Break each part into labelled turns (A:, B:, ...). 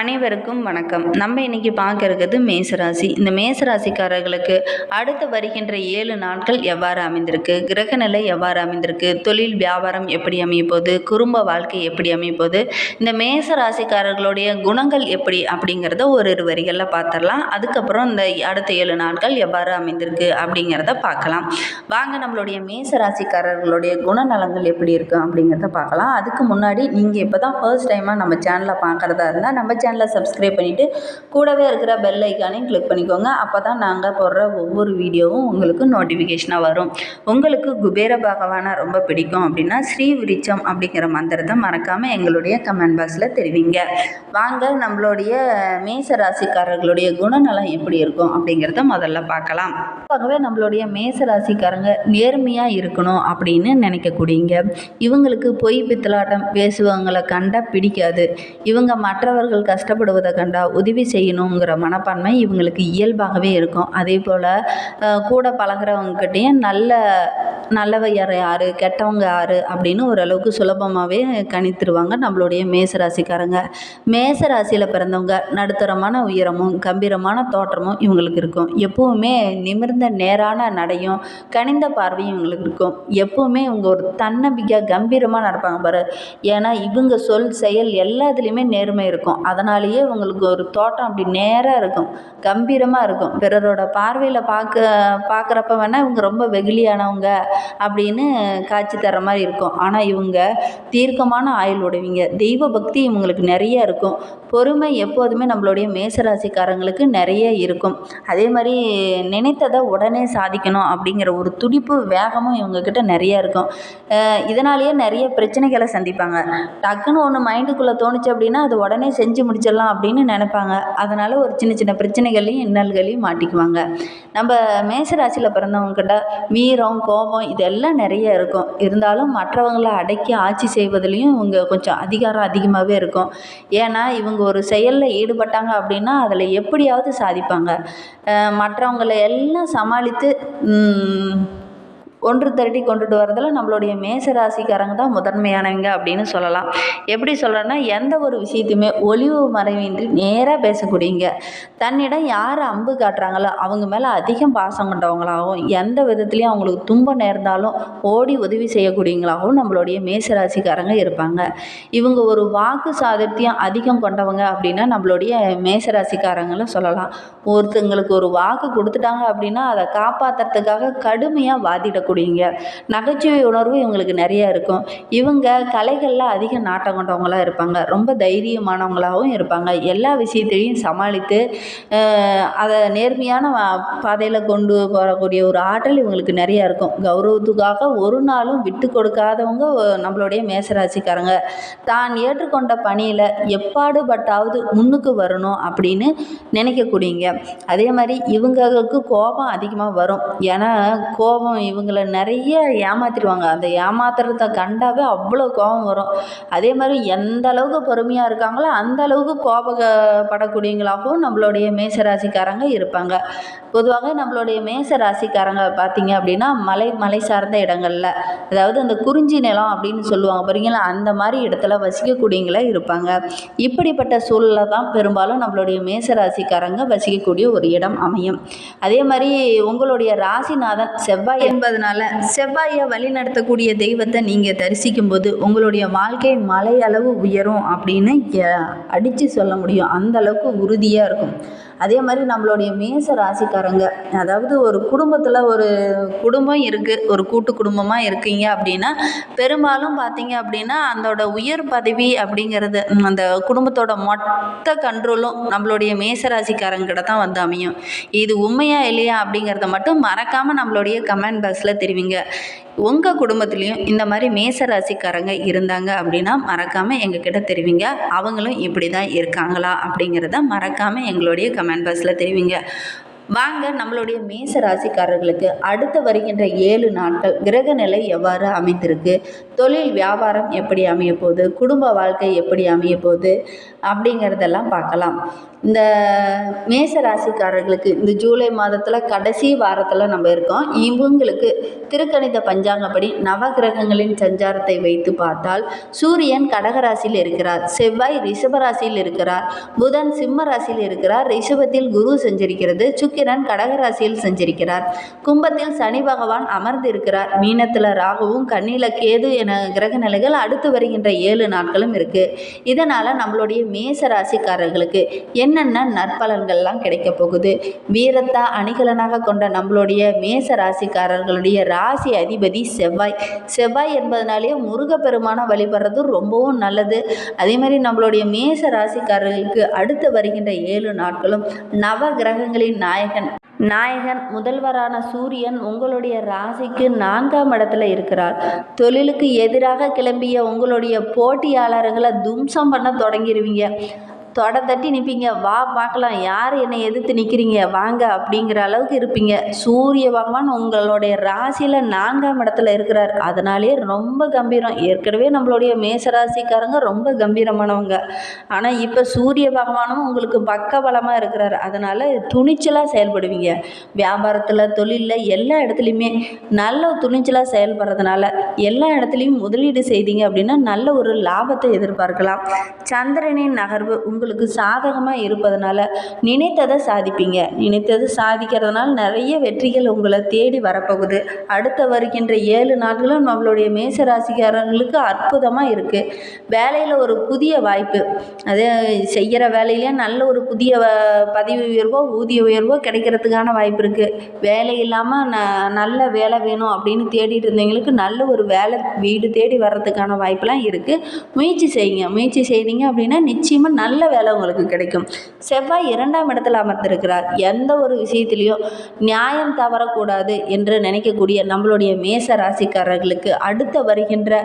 A: அனைவருக்கும் வணக்கம். நம்ம இன்னைக்கு பார்க்க இருக்கிறது மேசராசி. இந்த மேசராசிக்காரர்களுக்கு அடுத்து வருகின்ற ஏழு நாட்கள் எவ்வாறு அமைந்திருக்கு? கிரகநிலை எவ்வாறு அமைந்திருக்கு? தொழில் வியாபாரம் எப்படி அமையப்போகுது குடும்ப வாழ்க்கை எப்படி அமையப்போகுது இந்த மேசராசிக்காரர்களுடைய குணங்கள் எப்படி? அப்படிங்கிறத ஒரு இரு வரிகளில் பார்த்துடலாம். அதுக்கப்புறம் இந்த அடுத்த ஏழு நாட்கள் எவ்வாறு அமைந்திருக்கு? அப்படிங்கிறத பார்க்கலாம். வாங்க நம்மளுடைய மேசராசிக்காரர்களுடைய குணநலங்கள் எப்படி இருக்கும் அப்படிங்கிறத பார்க்கலாம். அதுக்கு முன்னாடி நீங்கள் இப்போ தான் ஃபர்ஸ்ட் டைமாக நம்ம சேனலை பார்க்குறதா இருந்தால் நம்ம சேனலை சப்ஸ்கிரைப் பண்ணிவிட்டு கூடவே இருக்கிற பெல் ஐக்கானையும் கிளிக் பண்ணிக்கோங்க. அப்போ தான் நாங்கள் போடுற ஒவ்வொரு வீடியோவும் உங்களுக்கு நோட்டிஃபிகேஷனாக வரும். உங்களுக்கு குபேர பகவானை ரொம்ப பிடிக்கும் அப்படின்னா ஸ்ரீ விருச்சம் அப்படிங்கிற மந்திரத்தை மறக்காமல் எங்களுடைய கமெண்ட் பாக்ஸில் தெரிவிங்க. வாங்க நம்மளுடைய மேச ராசிக்காரர்களுடைய குணநலம் எப்படி இருக்கும் அப்படிங்கிறத முதல்ல பார்க்கலாம். பொதுவாகவே நம்மளுடைய மேச ராசிக்காரங்க நேர்மையாக இருக்கணும் அப்படின்னு நினைக்கக்கூடியங்க. இவங்களுக்கு பொய் பித்தலாட்டம் பேசுவவங்களை கண்டா பிடிக்காது. இவங்க மற்றவர்கள் கஷ்டப்படுவதை கண்டா உதவி செய்யணுங்கிற மனப்பான்மை இவங்களுக்கு இயல்பாகவே இருக்கும். அதே போல் கூட பழகிறவங்ககிட்டையும் நல்ல நல்லவையார் யார் கெட்டவங்க யார் அப்படின்னு ஓரளவுக்கு சுலபமாகவே கணித்துருவாங்க நம்மளுடைய மேசராசிக்காரங்க. மேசராசியில் பிறந்தவங்க நடுத்தரமான உயரமும் கம்பீரமான தோற்றமும் இவங்களுக்கு இருக்கும். எப்பவுமே நிமிர்ந்த நேரான நடையும் கனிந்த பார்வையும் இவங்களுக்கு இருக்கும். எப்பவுமே இவங்க ஒரு தன்னம்பிக்கை கம்பீரமாக நடப்பாங்க பாரு. ஏன்னா இவங்க சொல் செயல் எல்லாத்துலேயுமே நேர்மை இருக்கும். அதனாலேயே இவங்களுக்கு ஒரு தோட்டம் அப்படி நேராக இருக்கும் கம்பீரமாக இருக்கும். பிறரோட பார்வையில் பார்க்க பார்க்குறப்ப வேணால் இவங்க ரொம்ப வெகுளியானவங்க அப்படின்னு காட்சி தர மாதிரி இருக்கும். ஆனால் இவங்க தீர்க்கமான ஆயுள் உடைவீங்க. தெய்வ பக்தி இவங்களுக்கு நிறைய இருக்கும். பொறுமை எப்போதுமே நம்மளுடைய மேசராசிக்காரங்களுக்கு நிறைய இருக்கும். அதே மாதிரி நினைத்ததை உடனே சாதிக்கணும் அப்படிங்கிற ஒரு துடிப்பு வேகமும் இவங்கக்கிட்ட நிறைய இருக்கும். இதனாலேயே நிறைய பிரச்சனைகளை சந்திப்பாங்க. டக்குன்னு ஒன்று மைண்டுக்குள்ளே தோணுச்சு அப்படின்னா அது உடனே செஞ்சு செஞ்சு முடிச்சிடலாம் அப்படின்னு நினைப்பாங்க. அதனால் ஒரு சின்ன சின்ன பிரச்சனைகளையும் இன்னல்களையும் மாட்டிக்குவாங்க. நம்ம மேசராசியில் பிறந்தவங்கக்கிட்ட வீரம் கோபம் இதெல்லாம் நிறைய இருக்கும். இருந்தாலும் மற்றவங்களை அடக்கி ஆட்சி செய்வதிலையும் இவங்க கொஞ்சம் அதிகாரம் அதிகமாகவே இருக்கும். ஏன்னா இவங்க ஒரு செயலில் ஈடுபட்டாங்க அப்படின்னா அதில் எப்படியாவது சாதிப்பாங்க. மற்றவங்களை எல்லாம் சமாளித்து ஒன்று திரட்டி கொண்டுட்டு வரதில் நம்மளுடைய மேச ராசிக்காரங்க தான் முதன்மையானவங்க அப்படின்னு சொல்லலாம். எப்படி சொல்கிறேன்னா எந்த ஒரு விஷயத்தையுமே ஒளிவு மறைவின்றி நேராக பேசக்கூடியங்க தன்னிடம் யார் அம்பு காட்டுறாங்களோ அவங்க மேலே அதிகம் பாசம் கொண்டவங்களாகவும் எந்த விதத்துலேயும் அவங்களுக்கு துன்பம் நேர்ந்தாலும் ஓடி உதவி செய்யக்கூடியவங்களாகவும் நம்மளுடைய மேச ராசிக்காரங்க இருப்பாங்க. இவங்க ஒரு வாக்கு சாதுர்த்தியம் அதிகம் கொண்டவங்க அப்படின்னா நம்மளுடைய மேச ராசிக்காரங்களும் சொல்லலாம். ஒருத்தங்களுக்கு ஒரு வாக்கு கொடுத்துட்டாங்க அப்படின்னா அதை காப்பாற்றுறதுக்காக கடுமையாக இருக்கக்கூடியவங்க நகைச்சுவை உணர்வு இவங்களுக்கு நிறைய இருக்கும். இவங்க கலைகளில் அதிக நாட்டம் கொண்டவங்களாக இருப்பாங்க. ரொம்ப தைரியமானவங்களாகவும் இருப்பாங்க. எல்லா விஷயத்தையும் சமாளித்து அதை நேர்மையான பாதையில் கொண்டு போகக்கூடிய ஒரு ஆற்றல் இவங்களுக்கு நிறையா இருக்கும். கௌரவத்துக்காக ஒரு நாளும் விட்டு கொடுக்காதவங்க நம்மளுடைய மேசராசிக்காரங்க. தான் ஏற்றுக்கொண்ட பணியில் எப்பாடுபட்டாவது முன்னுக்கு வரணும் அப்படின்னு நினைக்கக்கூடியங்க. அதே மாதிரி இவங்களுக்கு கோபம் அதிகமாக வரும். ஏன்னா கோபம் இவங்களை நிறைய ஏமாத்திடுவாங்க. அந்த ஏமாத்துறத கண்டாவே அவ்வளோ கோபம் வரும். அதே மாதிரி எந்த அளவுக்கு பொறுமையாக இருக்காங்களோ அந்த அளவுக்கு கோபப்படக்கூடியவங்களாகவும் நம்மளுடைய மேசராசிக்காரங்க இருப்பாங்க. பொதுவாக நம்மளுடைய மேச ராசிக்காரங்க பார்த்தீங்க அப்படின்னா மலை மலை சார்ந்த இடங்களில் அதாவது அந்த குறிஞ்சி நிலம் அப்படின்னு சொல்லுவாங்க பாருங்களா அந்த மாதிரி இடத்துல வசிக்கக்கூடியவங்கள இருப்பாங்க. இப்படிப்பட்ட சூழலில் தான் பெரும்பாலும் நம்மளுடைய மேச ராசிக்காரங்க வசிக்கக்கூடிய ஒரு இடம் அமையும். அதே மாதிரி உங்களுடைய ராசிநாதன் செவ்வாய் என்பதனால செவ்வாயை வழிநடத்தக்கூடிய தெய்வத்தை நீங்கள் தரிசிக்கும் போது உங்களுடைய வாழ்க்கை மலை அளவு உயரும் அப்படின்னு அடித்து சொல்ல முடியும். அந்த அளவுக்கு உறுதியாக இருக்கும். அதே மாதிரி நம்மளுடைய மேச ராசிக்காரங்க அதாவது ஒரு குடும்பத்தில் ஒரு குடும்பம் இருக்குது ஒரு கூட்டு குடும்பமாக இருக்கீங்க அப்படின்னா பெரும்பாலும் பார்த்தீங்க அப்படின்னா அதோட உயர் பதவி அப்படிங்கிறது அந்த குடும்பத்தோட மொத்த கண்ட்ரோலும் நம்மளுடைய மேச ராசிக்காரங்கிட்ட தான் வந்து அமையும். இது உண்மையா இல்லையா அப்படிங்கிறத மட்டும் மறக்காமல் நம்மளுடைய கமெண்ட் பாக்ஸில் தெரிவிங்க. உங்கள் குடும்பத்துலேயும் இந்த மாதிரி மேச ராசிக்காரங்க இருந்தாங்க அப்படின்னா மறக்காமல் எங்ககிட்ட தெரிவிங்க. அவங்களும் இப்படி தான் இருக்காங்களா அப்படிங்கிறத மறக்காமல் எங்களுடைய கமெண்ட் பாக்ஸில் தெரிவிங்க. வாங்க நம்மளுடைய மேச ராசிக்காரர்களுக்கு அடுத்து வருகின்ற ஏழு நாட்கள் கிரக நிலை எவ்வாறு அமைந்திருக்கு? தொழில் வியாபாரம் எப்படி அமைய போகுது? குடும்ப வாழ்க்கை எப்படி அமைய போகுது? அப்படிங்கிறதெல்லாம் பார்க்கலாம். இந்த மேச ராசிக்காரர்களுக்கு இந்த ஜூலை மாதத்தில் கடைசி வாரத்தில் நம்ம இருக்கோம். இவங்களுக்கு திருக்கணித பஞ்சாங்கப்படி நவகிரகங்களின் சஞ்சாரத்தை வைத்து பார்த்தால் சூரியன் கடகராசியில் இருக்கிறார். செவ்வாய் ரிஷபராசியில் இருக்கிறார். புதன் சிம்ம ராசியில் இருக்கிறார். ரிஷபத்தில் குரு சஞ்சரிக்கிறது. சுக்கிரன் கடகராசியில் செஞ்சிருக்கிறார். கும்பத்தில் சனி பகவான் அமர்ந்து இருக்கிறார் மீனத்தில் ராகுவும் கண்ணில கேது என கிரக நிலைகள் அடுத்து வருகின்ற ஏழு நாட்களும் இருக்கு. இதனால நம்மளுடைய மேச ராசிக்காரர்களுக்கு என்னென்ன நற்பலன்கள்லாம் கிடைக்க போகுது? வீரத்தா அணிகலனாக கொண்ட நம்மளுடைய மேச ராசிக்காரர்களுடைய ராசி அதிபதி செவ்வாய். செவ்வாய் என்பதனாலே முருகப்பெருமான வழிபடுறது ரொம்பவும் நல்லது. அதே மாதிரி நம்மளுடைய மேச ராசிக்காரர்களுக்கு அடுத்து வருகின்ற ஏழு நாட்களும் நவ கிரகங்களின் நாயகன். நாயகன் முதல்வரான சூரியன் உங்களுடைய ராசிக்கு நான்காம் இடத்துல இருக்கிறார். தொழிலுக்கு எதிராக கிளம்பிய உங்களுடைய போட்டியாளர்களை தும்சம் பண்ண தொடங்கிடுவீங்க தொட தட்டி நிற்பீங்க வா பார்க்கலாம். யார் என்னை எதிர்த்து நிற்கிறீங்க வாங்க அப்படிங்கிற அளவுக்கு இருப்பீங்க. சூரிய பகவான் உங்களுடைய ராசியில் நான்காம் இடத்துல இருக்கிறார். அதனாலே ரொம்ப கம்பீரம். ஏற்கனவே நம்மளுடைய மேசராசிக்காரங்க ரொம்ப கம்பீரமானவங்க. ஆனால் இப்போ சூரிய பகவானும் உங்களுக்கு பக்கபலமாக இருக்கிறார். அதனால் துணிச்சலாக செயல்படுவீங்க. வியாபாரத்தில் தொழிலில் எல்லா இடத்துலையுமே நல்ல துணிச்சலாக செயல்படுறதுனால எல்லா இடத்துலையும் முதலீடு செய்தீங்க அப்படின்னா நல்ல ஒரு லாபத்தை எதிர்பார்க்கலாம். சந்திரனின் நகர்வு உங்களுக்கு சாதகமாக இருப்பதனால நினைத்ததை சாதிப்பீங்க. நினைத்ததை சாதிக்கிறதுனால நிறைய வெற்றிகள் உங்களை தேடி வரப்போகுது. அடுத்த வருகின்ற ஏழு நாட்களும் நம்மளுடைய மேச ராசிக்காரர்களுக்கு அற்புதமாக இருக்குது வேலையில் ஒரு புதிய வாய்ப்பு. அதே செய்கிற வேலையிலே நல்ல ஒரு புதிய பதவி உயர்வோ ஊதிய உயர்வோ கிடைக்கிறதுக்கான வாய்ப்பு இருக்குது வேலை இல்லாமல் ந நல்ல வேலை வேணும் அப்படின்னு தேடிட்டு இருந்தவங்களுக்கு நல்ல ஒரு வேலை வீடு தேடி வர்றதுக்கான வாய்ப்பெலாம் இருக்குது முயற்சி செய்யுங்க. முயற்சி செய்தீங்க அப்படின்னா நிச்சயமாக நல்ல வேலை உங்களுக்கு கிடைக்கும். செவ்வாய் இரண்டாம் இடத்துல அமர்ந்திருக்கிறார். எந்த ஒரு விஷயத்திலையும் நியாயம் தவறக்கூடாது என்று நினைக்கக்கூடிய நம்மளுடைய மேச ராசிக்காரர்களுக்கு அடுத்த வருகின்ற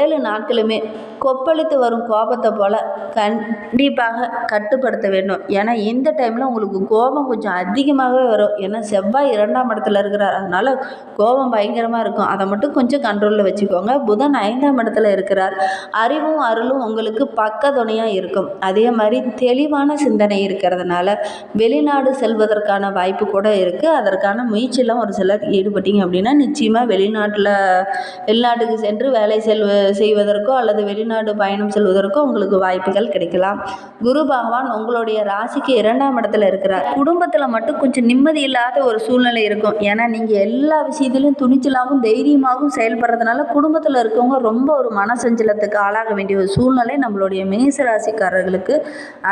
A: ஏழு நாட்களுமே கொப்பளித்து வரும் கோபத்தை போல் கண்டிப்பாக கட்டுப்படுத்த வேண்டும். ஏன்னா இந்த டைமில் உங்களுக்கு கோபம் கொஞ்சம் அதிகமாகவே வரும். ஏன்னா செவ்வாய் இரண்டாம் இடத்துல இருக்கிறார். அதனால் கோபம் பயங்கரமாக இருக்கும். அதை மட்டும் கொஞ்சம் கண்ட்ரோலில் வச்சுக்கோங்க. புதன் ஐந்தாம் இடத்துல இருக்கிறார். அறிவும் அருளும் உங்களுக்கு பக்கத்துணையாக இருக்கும். அதே மாதிரி தெளிவான சிந்தனை இருக்கிறதுனால வெளிநாடு செல்வதற்கான வாய்ப்பு கூட இருக்குது அதற்கான முயற்சியெல்லாம் ஒரு சிலர் ஈடுபட்டீங்க அப்படின்னா நிச்சயமாக வெளிநாட்டில் வெளிநாட்டுக்கு சென்று வேலை செல்வ செய்வதற்கோ அல்லது வெளிநாட்டு வெளிநாடு பயணம் செல்வதற்கும் உங்களுக்கு வாய்ப்புகள் கிடைக்கலாம். குரு பகவான் உங்களுடைய ராசிக்கு இரண்டாம் இடத்துல இருக்கிறார். குடும்பத்தில் மட்டும் கொஞ்சம் நிம்மதி இல்லாத ஒரு சூழ்நிலை இருக்கும். ஏன்னா நீங்கள் எல்லா விஷயத்திலையும் துணிச்சலாகவும் தைரியமாகவும் செயல்படுறதுனால குடும்பத்தில் இருக்கவங்க ரொம்ப ஒரு மனசஞ்சலத்துக்கு ஆளாக வேண்டிய ஒரு சூழ்நிலை நம்மளுடைய மேச ராசிக்காரர்களுக்கு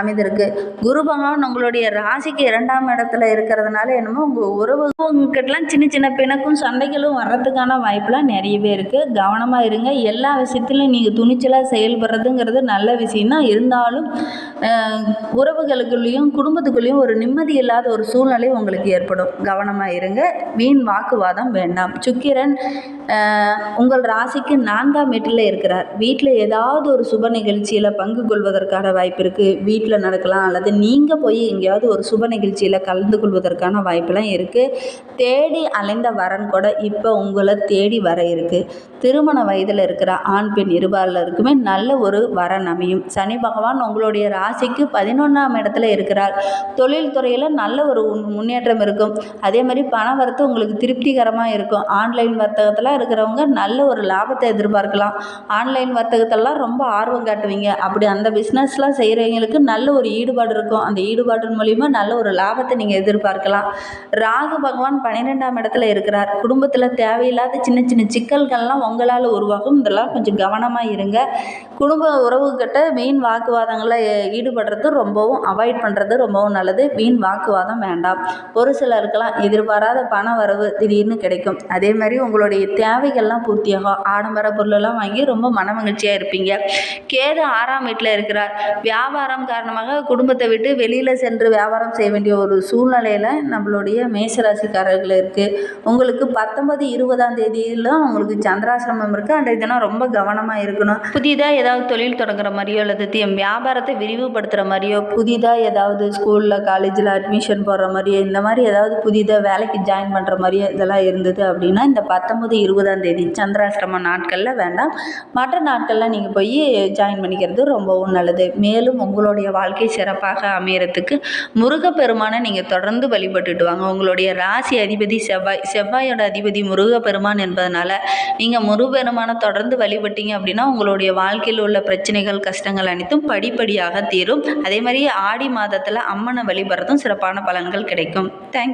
A: அமைந்திருக்கு. குரு பகவான் உங்களுடைய ராசிக்கு இரண்டாம் இடத்துல இருக்கிறதுனால என்னமோ உங்கள் உங்ககிட்டலாம் சின்ன சின்ன பிணக்கும் சண்டைகளும் வர்றதுக்கான வாய்ப்பெலாம் நிறையவே இருக்குது கவனமாக இருங்க. எல்லா விஷயத்திலும் நீங்கள் துணிச்சலாக செயல்படுறதுங்கிறது நல்ல விஷயம்தான் இருந்தாலும் உறவுகளுக்குள்ளேயும் குடும்பத்துக்குள்ளேயும் ஒரு நிம்மதி இல்லாத ஒரு சூழ்நிலை உங்களுக்கு ஏற்படும். கவனமாக இருங்க. வீண் வாக்குவாதம் வேண்டாம். சுக்கிரன் உங்கள் ராசிக்கு நான்காம் வீட்டில் இருக்கிறார். வீட்டில் ஏதாவது ஒரு சுப நிகழ்ச்சியில் பங்கு கொள்வதற்கான வாய்ப்பு இருக்குது வீட்டில் நடக்கலாம். அல்லது நீங்கள் போய் எங்கேயாவது ஒரு சுப நிகழ்ச்சியில் கலந்து கொள்வதற்கான வாய்ப்பெல்லாம் இருக்குது தேடி அலைந்த வரன் கூட இப்போ உங்களை தேடி வர இருக்குது திருமண வயதில் இருக்கிற ஆண் பெண் இருபாலருக்குமே நல்ல ஒரு வரன் அமையும். சனி பகவான் உங்களுடைய ராசிக்கு பதினொன்றாம் இடத்துல இருக்கிறார். தொழில் துறையில் நல்ல ஒரு முன்னேற்றம் இருக்கும். அதே மாதிரி பண வரத்து உங்களுக்கு திருப்திகரமாக இருக்கும். ஆன்லைன் வர்த்தகத்தில் இருக்கிறவங்க நல்ல ஒரு லாபத்தை எதிர்பார்க்கலாம். ஆன்லைன் வர்த்தகத்தெல்லாம் ரொம்ப ஆர்வம் காட்டுவீங்க. அப்படி அந்த பிஸ்னஸ்லாம் செய்கிறவங்களுக்கு நல்ல ஒரு ஈடுபாடு இருக்கும். அந்த ஈடுபாட்டின் மூலிமா நல்ல ஒரு லாபத்தை நீங்கள் எதிர்பார்க்கலாம். ராகு பகவான் பன்னிரெண்டாம் இடத்துல இருக்கிறார். குடும்பத்தில் தேவையில்லாத சின்ன சின்ன சிக்கல்கள்லாம் உங்களால் உருவாகும். இதெல்லாம் கொஞ்சம் கவனமாக இருங்க. குடும்ப உறவுகிட்ட வீண் வாக்குவாதங்களில் ஈடுபடுறது ரொம்பவும் அவாய்ட் பண்ணுறது ரொம்பவும் நல்லது. வீண் வாக்குவாதம் வேண்டாம். ஒரு சிலருக்கெல்லாம் எதிர்பாராத பண வரவு திடீர்னு கிடைக்கும். அதே மாதிரி உங்களுடைய தேவைகள்லாம் பூர்த்தியாகும். ஆடம்பர பொருளெல்லாம் வாங்கி ரொம்ப மனமகிழ்ச்சியாக இருப்பீங்க. கேது ஆறாம் வீட்டில் இருக்கிறார். வியாபாரம் காரணமாக குடும்பத்தை விட்டு வெளியில் சென்று வியாபாரம் செய்ய வேண்டிய ஒரு சூழ்நிலையில் நம்மளுடைய மேசராசிக்காரர்கள் இருக்குது உங்களுக்கு பத்தொன்பது இருபதாம் தேதியிலும் உங்களுக்கு சந்திராசிரமம் இருக்குது அன்றைய தினம் ரொம்ப கவனமாக இருக்கணும். புதிய புதிதாக ஏதாவது தொழில் தொடங்குற மாதிரியோ அல்லது என் வியாபாரத்தை விரிவுபடுத்துகிற மாதிரியோ புதிதாக ஏதாவது ஸ்கூலில் காலேஜில் அட்மிஷன் போடுற மாதிரியோ இந்த மாதிரி ஏதாவது புதிதாக வேலைக்கு ஜாயின் பண்ணுற மாதிரியோ இதெல்லாம் இருந்தது அப்படின்னா இந்த பத்தொம்பது இருபதாம் தேதி சந்திராசிரம நாட்களில் வேண்டாம். மற்ற நாட்களில் நீங்கள் போய் ஜாயின் பண்ணிக்கிறது ரொம்பவும் நல்லது. மேலும் உங்களுடைய வாழ்க்கை சிறப்பாக அமையறதுக்கு முருகப்பெருமானை நீங்கள் தொடர்ந்து வழிபட்டுட்டு வாங்க. உங்களுடைய ராசி அதிபதி செவ்வாய் செவ்வாயோட அதிபதி முருகப்பெருமான் என்பதனால நீங்கள் முருகப்பெருமானை தொடர்ந்து வழிபட்டீங்க அப்படின்னா உங்களுடைய வாழ்க்கையில் உள்ள பிரச்சனைகள் கஷ்டங்கள் அனைத்தும் படிப்படியாக தீரும். அதே மாதிரி ஆடி மாதத்தில் அம்மனை வழிபடுறதும் சிறப்பான பலன்கள் கிடைக்கும். தேங்க்